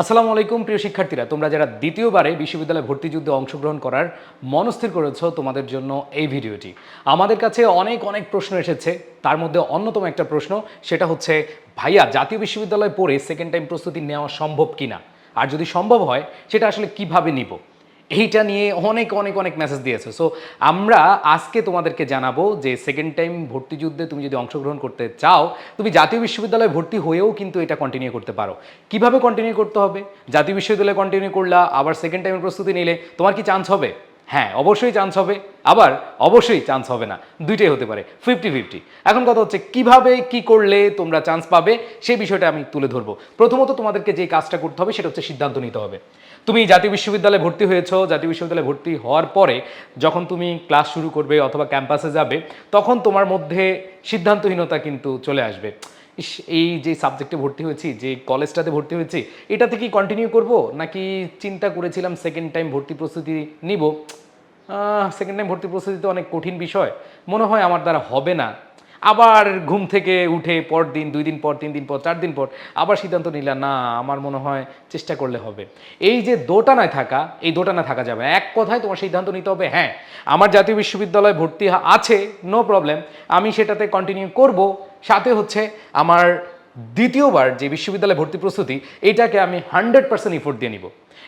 আসসালামু আলাইকুম, প্রিয় শিক্ষার্থীরা। তোমরা যারা দ্বিতীয়বারে বিশ্ববিদ্যালয়ে ভর্তি যুদ্ধে অংশগ্রহণ করার মনস্থির করেছ, তোমাদের জন্য এই ভিডিওটি। আমাদের কাছে অনেক অনেক প্রশ্ন এসেছে। তার মধ্যে অন্যতম একটা প্রশ্ন, সেটা হচ্ছে, ভাইয়া, জাতীয় বিশ্ববিদ্যালয়ে পড়ে সেকেন্ড টাইম প্রস্তুতি নেওয়া সম্ভব কিনা? আর যদি সম্ভব হয়, সেটা আসলে কীভাবে নিব? এইটা নিয়ে অনেক অনেক অনেক মেসেজ দিয়েছে। সো আমরা আজকে তোমাদেরকে জানাব যে সেকেন্ড টাইম ভর্তি যুদ্ধে তুমি যদি অংশগ্রহণ করতে চাও, তুমি জাতীয় বিশ্ববিদ্যালয়ে ভর্তি হয়েও কিন্তু এটা কন্টিনিউ করতে পারো। কীভাবে কন্টিনিউ করতে হবে? জাতীয় বিশ্ববিদ্যালয়ে কন্টিনিউ করলা, আবার সেকেন্ড টাইমের প্রস্তুতি নিলে তোমার কি চান্স হবে? হ্যাঁ অবশ্যই চান্স হবে, আবার অবশ্যই চান্স হবে না। দুইটাই হতে পারে ফিফটি ফিফটি এখন কথা হচ্ছে, কীভাবে, কি করলে তোমরা চান্স পাবে, সেই বিষয়টা আমি তুলে ধরবো। প্রথমত তোমাদেরকে যে কাজটা করতে হবে, সেটা হচ্ছে সিদ্ধান্ত নিতে হবে। তুমি জাতীয় বিশ্ববিদ্যালয়ে ভর্তি হয়েছো, জাতীয় বিশ্ববিদ্যালয়ে ভর্তি হওয়ার পরে যখন তুমি ক্লাস শুরু করবে অথবা ক্যাম্পাসে যাবে, তখন তোমার মধ্যে সিদ্ধান্তহীনতা কিন্তু চলে আসবে। ইস, এই যে সাবজেক্টে ভর্তি হয়েছি, যে কলেজটাতে ভর্তি হয়েছি, এটাতে কি কন্টিনিউ করব? নাকি চিন্তা করেছিলাম সেকেন্ড টাইম ভর্তি প্রস্তুতি নিব? সেকেন্ড টাইম ভর্তি প্রস্তুতি তো অনেক কঠিন বিষয়। মনে হয় আমার দ্বারা হবে না। আবার ঘুম থেকে উঠে পর দিন দুই দিন পর, তিন দিন পর, চার দিন পর আবার সিদ্ধান্ত নিলাম, না, আমার মনে হয় চেষ্টা করলে হবে। এই যে দোটানায় থাকা, এই দোটানায় থাকা যাবে। এক কথায় তোমার সিদ্ধান্ত নিতে হবে হ্যাঁ আমার জাতীয় বিশ্ববিদ্যালয়ে ভর্তি আছে নো প্রবলেম আমি সেটাতে কন্টিনিউ করব। সাথে হচ্ছে আমার দ্বিতীয়বার যে বিশ্ববিদ্যালয়ে ভর্তি প্রস্তুতি, এটাকে আমি হান্ড্রেড পার্সেন্ট ইফোর্ট দিয়ে নিব।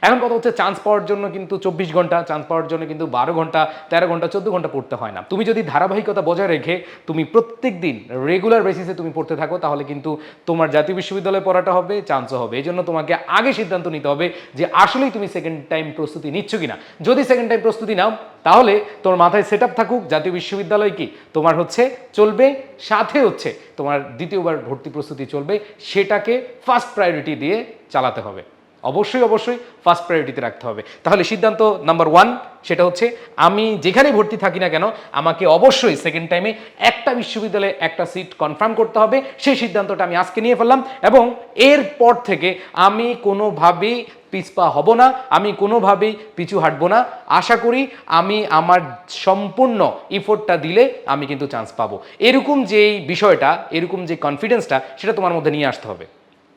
এখন কথা হচ্ছে চান্স পাওয়ার জন্য কিন্তু চব্বিশ ঘণ্টা চান্স পাওয়ার জন্য কিন্তু বারো ঘণ্টা, তেরো ঘণ্টা, চোদ্দ ঘণ্টা পড়তে হয় না। তুমি যদি ধারাবাহিকতা বজায় রেখে তুমি প্রত্যেক দিন রেগুলার বেসিসে তুমি পড়তে থাকো, তাহলে কিন্তু তোমার জাতীয় বিশ্ববিদ্যালয়ে পড়াটা হবে চান্সও হবে। এই জন্য তোমাকে আগে সিদ্ধান্ত নিতে হবে যে আসলেই তুমি সেকেন্ড টাইম প্রস্তুতি নিচ্ছ কিনা। যদি সেকেন্ড টাইম প্রস্তুতি নাও, তাহলে তোমার মাথায় সেট থাকুক, জাতীয় বিশ্ববিদ্যালয় কি? তোমার হচ্ছে চলবে, সাথে হচ্ছে তোমার দ্বিতীয়বার ভর্তি প্রস্তুতি চলবে, সেটাকে ফার্স্ট প্রায়োরিটি দিয়ে চালাতে হবে। অবশ্যই অবশ্যই ফার্স্ট প্রায়োরিটিতে রাখতে হবে। তাহলে সিদ্ধান্ত নাম্বার ওয়ান সেটা হচ্ছে আমি যেখানে ভর্তি থাকি না কেন, আমাকে অবশ্যই সেকেন্ড টাইমে একটা বিশ্ববিদ্যালয়ে একটা সিট কনফার্ম করতে হবে। সেই সিদ্ধান্তটা আমি আজকে নিয়ে ফেললাম এবং এরপর থেকে আমি কোনোভাবেই পিছপা হব না, আমি কোনোভাবেই পিছু হাঁটবো না। আশা করি আমি আমার সম্পূর্ণ ইফোর্টটা দিলে আমি কিন্তু চান্স পাবো। এরকম যেই বিষয়টা, এরকম যে কনফিডেন্সটা সেটা তোমার মধ্যে নিয়ে আসতে হবে।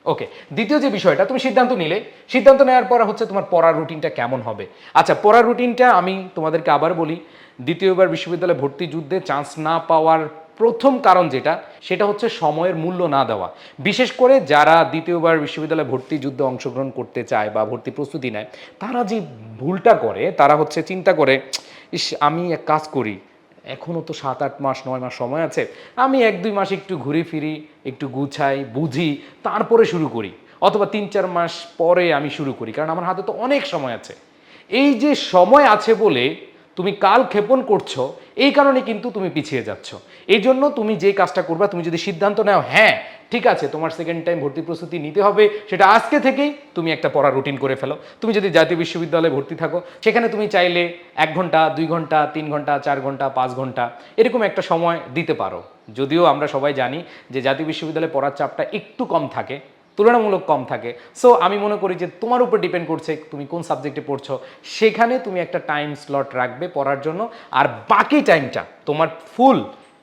ওকে দ্বিতীয় যে বিষয়টা, তুমি সিদ্ধান্ত নিলে। সিদ্ধান্ত নেওয়ার পর হচ্ছে তোমার পড়ার রুটিনটা কেমন হবে? আচ্ছা পড়ার রুটিনটা আমি তোমাদেরকে আবার বলি। দ্বিতীয়বার বিশ্ববিদ্যালয়ে ভর্তি যুদ্ধে চান্স না পাওয়ার প্রথম কারণ যেটা, সেটা হচ্ছে সময়ের মূল্য না দেওয়া। বিশেষ করে যারা দ্বিতীয়বার বিশ্ববিদ্যালয়ে ভর্তি যুদ্ধে অংশগ্রহণ করতে চায় বা ভর্তি প্রস্তুতি নেয়, তারা যে ভুলটা করে, তারা হচ্ছে চিন্তা করে, ইস, আমি এক কাজ করি। এখনও তো সাত আট মাস, নয় মাস সময় আছে। আমি এক দুই মাস একটু ঘুরে ফিরি, একটু গুছাই, বুঝি, তারপরে শুরু করি। অথবা তিন চার মাস পরে আমি শুরু করি, কারণ আমার হাতে তো অনেক সময় আছে। এই যে সময় আছে বলে তুমি কাল ক্ষেপণ করছ, এই কারণে কিন্তু তুমি পিছিয়ে যাচ্ছ। এই জন্য তুমি যে কাজটা করবা, তুমি যদি সিদ্ধান্ত নাও হ্যাঁ ঠিক আছে, তোমার সেকেন্ড টাইম ভর্তি প্রস্তুতি নিতে হবে, সেটা আজকে থেকেই তুমি একটা পড়া রুটিন করে ফেলো। তুমি যদি জাতীয় বিশ্ববিদ্যালয়ে ভর্তি থাকো, সেখানে তুমি চাইলে এক ঘণ্টা, দুই ঘণ্টা, তিন ঘণ্টা, চার ঘণ্টা, পাঁচ ঘণ্টা, এরকম একটা সময় দিতে পারো। যদিও আমরা সবাই জানি যে জাতীয় বিশ্ববিদ্যালয়ে পড়ার চাপটা একটু কম থাকে তুলনামূলক কম থাকে। সো আমি মনে করি যে তোমার উপর ডিপেন্ড করছে তুমি কোন সাবজেক্টে পড়ছো। সেখানে তুমি একটা টাইম স্লট রাখবে পড়ার জন্য। আর বাকি টাইমটা তোমার ফুল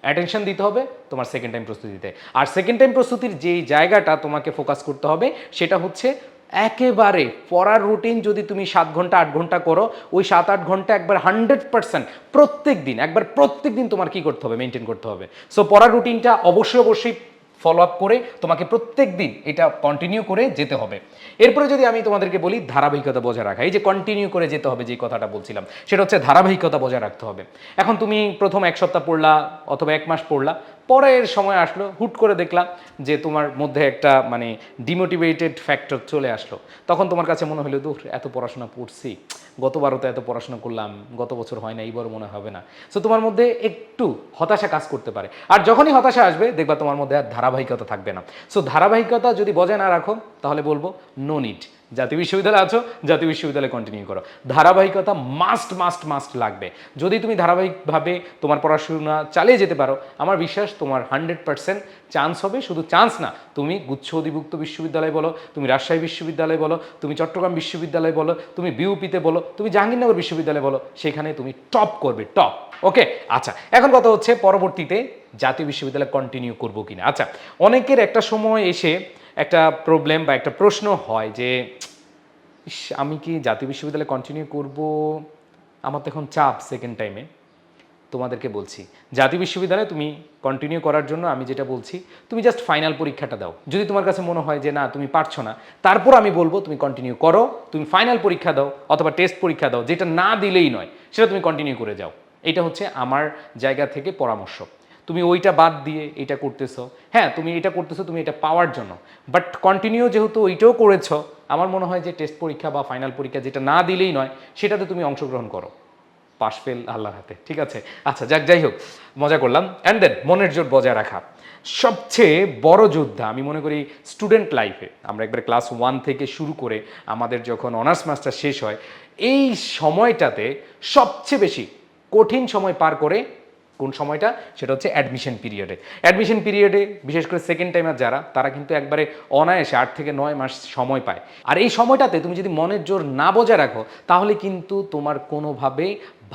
অ্যাটেনশন দিতে হবে তোমার সেকেন্ড টাইম প্রস্তুতিতে। আর সেকেন্ড টাইম প্রস্তুতির যেই জায়গাটা তোমাকে ফোকাস করতে হবে, সেটা হচ্ছে একেবারে পড়ার রুটিন যদি তুমি সাত ঘণ্টা, আট ঘণ্টা করো, ওই সাত, আট ঘণ্টা একবার হান্ড্রেড পার্সেন্ট প্রত্যেক দিন একবার প্রত্যেক দিন তোমার কি করতে হবে? মেনটেন করতে হবে। সো পড়ার রুটিনটা অবশ্যই অবশ্যই ফলো আপ করে তোমাকে প্রত্যেক দিন এটা কন্টিনিউ করে যেতে হবে। এরপরে যদি আমি তোমাদেরকে বলি ধারাবাহিকতা বজায় রাখা, এই যে কন্টিনিউ করে যেতে হবে যে কথাটা বলছিলাম, সেটা হচ্ছে ধারাবাহিকতা বজায় রাখতে হবে। এখন তুমি প্রথম এক সপ্তাহ পড়লা অথবা এক মাস পড়লা পরের সময় আসলো, হুট করে দেখলাম যে তোমার মধ্যে একটা মানে ডিমোটিভেটেড ফ্যাক্টর চলে আসলো। তখন তোমার কাছে মনে হলো, দূর, এত পড়াশোনা পড়ছি গতবারও তো এত পড়াশোনা করলাম, গত বছর হয় না এইবার মনে হবে না। সো তোমার মধ্যে একটু হতাশা কাজ করতে পারে। আর যখনই হতাশা আসবে, দেখবা তোমার মধ্যে আর ধারাবাহিকতা থাকবে না। সো ধারাবাহিকতা যদি বজায় না রাখো, তাহলে বলব নো নিড জাতীয় বিশ্ববিদ্যালয়ে আছো, জাতীয় বিশ্ববিদ্যালয়ে কন্টিনিউ করো। ধারাবাহিকতা মাস্ট মাস্ট মাস্ট লাগবে। যদি তুমি ধারাবাহিকভাবে তোমার পড়াশোনা চালিয়ে যেতে পারো, আমার বিশ্বাস তোমার হান্ড্রেড পার্সেন্ট চান্স হবে, শুধু চান্স না, তুমি গুচ্ছ অধিভুক্ত বিশ্ববিদ্যালয় বলো, তুমি রাজশাহী বিশ্ববিদ্যালয় বলো, তুমি চট্টগ্রাম বিশ্ববিদ্যালয় বলো, তুমি বিউপিতে বলো, তুমি জাহাঙ্গীরনগর বিশ্ববিদ্যালয় বলো, সেখানে তুমি টপ করবে টপ ওকে আচ্ছা এখন কথা হচ্ছে পরবর্তীতে জাতীয় বিশ্ববিদ্যালয় কন্টিনিউ করব কিনা। আচ্ছা অনেকের একটা সময় এসে একটা প্রবলেম বা একটা প্রশ্ন হয় যে আমি কি জাতীয় বিশ্ববিদ্যালয়ে কন্টিনিউ করব? আমার তো এখন চাপ সেকেন্ড টাইমে তোমাদেরকে বলছি, জাতীয় বিশ্ববিদ্যালয়ে তুমি কন্টিনিউ করার জন্য আমি যেটা বলছি, তুমি জাস্ট ফাইনাল পরীক্ষাটা দাও। যদি তোমার কাছে মনে হয় যে, না, তুমি পারছ না, তারপর আমি বলব, তুমি কন্টিনিউ করো, তুমি ফাইনাল পরীক্ষা দাও অথবা টেস্ট পরীক্ষা দাও, যেটা না দিলেই নয়, সেটা তুমি কন্টিনিউ করে যাও। এটা হচ্ছে আমার জায়গা থেকে পরামর্শ। তুমি ওইটা বাদ দিয়ে এটা করতেছো। হ্যাঁ তুমি এটা করতেছো, তুমি এটা পাওয়ার জন্য। বাট কন্টিনিউ যেহেতু ওইটাও করেছ, আমার মনে হয় যে টেস্ট পরীক্ষা বা ফাইনাল পরীক্ষা যেটা না দিলেই নয়, সেটাতে তুমি অংশগ্রহণ করো। পাশ ফেল আল্লাহর হাতে, ঠিক আছে? আচ্ছা যাক, যাই হোক, মজা করলাম। অ্যান্ড দেন মনের জোর বজায় রাখা। সবচেয়ে বড় যোদ্ধা, আমি মনে করি স্টুডেন্ট লাইফে আমরা একবার ক্লাস ওয়ান থেকে শুরু করে আমাদের যখন অনার্স মাস্টার শেষ হয়, এই সময়টাতে সবচেয়ে বেশি কঠিন সময় পার করে কোন সময়টা? সেটা হচ্ছে অ্যাডমিশন পিরিয়ডে অ্যাডমিশন পিরিয়ডে বিশেষ করে সেকেন্ড টাইমার যারা, তারা কিন্তু একবারে অনায়াসে আট থেকে নয় মাস সময় পায়। আর এই সময়টাতে তুমি যদি মনের জোর না বজায় রাখো, তাহলে কিন্তু তোমার কোনোভাবে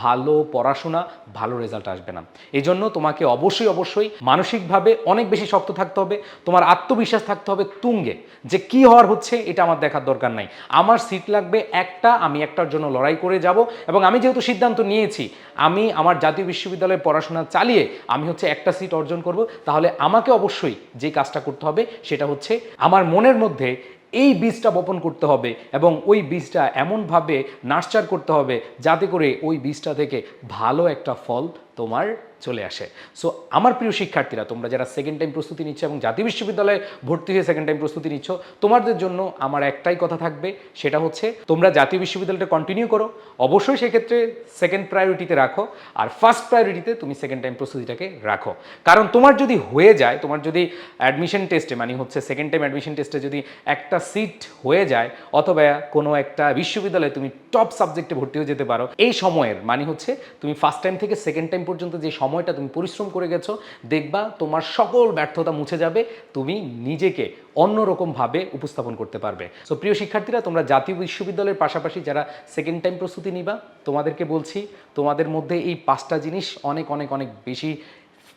ভালো পড়াশোনা, ভালো রেজাল্ট আসবে না। এই জন্য তোমাকে অবশ্যই অবশ্যই মানসিকভাবে অনেক বেশি শক্ত থাকতে হবে। তোমার আত্মবিশ্বাস থাকতে হবে তুঙ্গে, যে কি হওয়ার হচ্ছে এটা আমার দেখার দরকার নাই। আমার সিট লাগবে একটা, আমি একটার জন্য লড়াই করে যাব এবং আমি যেহেতু সিদ্ধান্ত নিয়েছি, আমি আমার জাতীয় বিশ্ববিদ্যালয়ে পড়াশোনা চালিয়ে আমি হচ্ছে একটা সিট অর্জন করব, তাহলে আমাকে অবশ্যই যে কাজটা করতে হবে সেটা হচ্ছে আমার মনের মধ্যে এই বীজটা বপন করতে হবে এবং ওই বীজটা এমনভাবে নার্চার করতে হবে যাতে করে ওই বীজটা থেকে ভালো একটা ফল তোমার চলে আসে। সো আমার প্রিয় শিক্ষার্থীরা, তোমরা যারা সেকেন্ড টাইম প্রস্তুতি নিচ্ছ এবং জাতীয় বিশ্ববিদ্যালয়ে ভর্তি হয়ে সেকেন্ড টাইম প্রস্তুতি নিচ্ছ, তোমাদের জন্য আমার একটাই কথা থাকবে, সেটা হচ্ছে তোমরা জাতীয় বিশ্ববিদ্যালয়টা কন্টিনিউ করো। অবশ্যই সেক্ষেত্রে সেকেন্ড প্রায়োরিটিতে রাখো, আর ফার্স্ট প্রায়োরিটিতে তুমি সেকেন্ড টাইম প্রস্তুতিটাকে রাখো। কারণ তোমার যদি হয়ে যায়, তোমার যদি অ্যাডমিশন টেস্টে মানে হচ্ছে সেকেন্ড টাইম অ্যাডমিশন টেস্টে যদি একটা সিট হয়ে যায়, অথবা কোনো একটা বিশ্ববিদ্যালয়ে তুমি টপ সাবজেক্টে ভর্তি হয়ে যেতে পারো, এই সময়ের মানে হচ্ছে তুমি ফার্স্ট টাইম থেকে সেকেন্ড টাইম পর্যন্ত যে সময়টা তুমি পরিশ্রম করে গেছো, দেখবা তোমার সকল ব্যর্থতা মুছে যাবে, তুমি নিজেকে অন্যরকমভাবে উপস্থাপন করতে পারবে। সো প্রিয় শিক্ষার্থীরা, তোমরা জাতীয় বিশ্ববিদ্যালয়ের পাশাপাশি যারা সেকেন্ড টাইম প্রস্তুতি নিবা, তোমাদেরকে বলছি, তোমাদের মধ্যে এই পাঁচটা জিনিস অনেক অনেক অনেক বেশি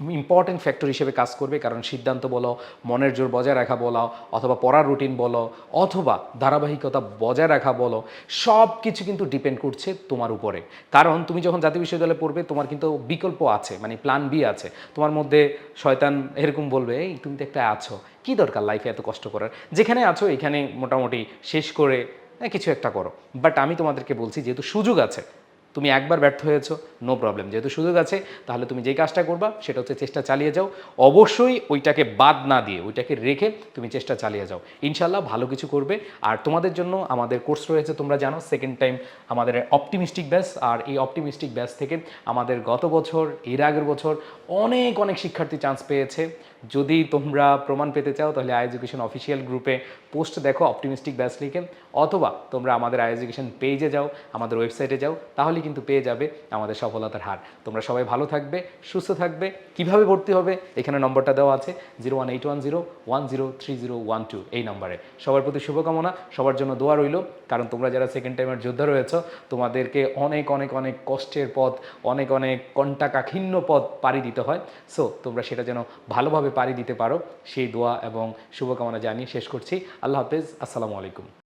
ইম্পর্টেন্ট ফ্যাক্টর হিসেবে কাজ করবে কারণ সিদ্ধান্ত বলো মনের জোর বজায় রাখা বলো অথবা পড়ার রুটিন বলো অথবা ধারাবাহিকতা বজায় রাখা বলো সব কিছু কিন্তু ডিপেন্ড করছে তোমার উপরে। কারণ তুমি যখন জাতীয় বিশ্ববিদ্যালয়ে পড়বে তোমার কিন্তু বিকল্প আছে মানে প্ল্যান বি আছে। তোমার মধ্যে শয়তান এরকম বলবে এই তুমি তো একটা আছো কি দরকার লাইফে এত কষ্ট করার? যেখানে আছো এখানে মোটামুটি শেষ করে হ্যাঁ, কিছু একটা করো। বাট আমি তোমাদেরকে বলছি যেহেতু সুযোগ আছে তুমি একবার ব্যর্থ হয়েছো নো প্রবলেম যেহেতু সুযোগ আছে, তাহলে তুমি যে কাজটা করবা, সেটা হচ্ছে চেষ্টা চালিয়ে যাও। অবশ্যই ওইটাকে বাদ না দিয়ে, ওইটাকে রেখে তুমি চেষ্টা চালিয়ে যাও। ইনশাল্লাহ ভালো কিছু করবে। আর তোমাদের জন্য আমাদের কোর্স রয়েছে, তোমরা জানো সেকেন্ড টাইম আমাদের অপটিমিস্টিক ব্যাস আর এই অপটিমিস্টিক ব্যাস থেকে আমাদের গত বছর, এর আগের বছর অনেক অনেক শিক্ষার্থী চান্স পেয়েছে। যদি তোমরা প্রমাণ পেতে চাও, তাহলে আই এডুকেশন অফিসিয়াল গ্রুপে পোস্ট দেখো অপটিমিস্টিক ব্যাচ লিখে। অথবা তোমরা আমাদের আই এডুকেশন পেজে যাও, আমাদের ওয়েবসাইটে যাও, তাহলে কিন্তু পেয়ে যাবে আমাদের সফলতার হার। তোমরা সবাই ভালো থাকবে, সুস্থ থাকবে। কীভাবে ভর্তি হবে, এখানে নম্বরটা দেওয়া আছে zero one eight one zero one zero three zero one two এই নম্বরে। সবার প্রতি শুভকামনা, সবার জন্য দোয়া রইল। কারণ তোমরা যারা সেকেন্ড টাইমের যোদ্ধা রয়েছে, তোমাদেরকে অনেক অনেক অনেক কষ্টের পথ, অনেক অনেক কণ্টাকাঠিন্য পথ পাড়ি দিতে হয়। সো তোমরা সেটা যেন ভালোভাবে পাড়ি দিতে পারো। সেই দোয়া এবং শুভকামনা জানিয়ে শেষ করছি। আল্লাহ হাফেজ। আসসালামু আলাইকুম।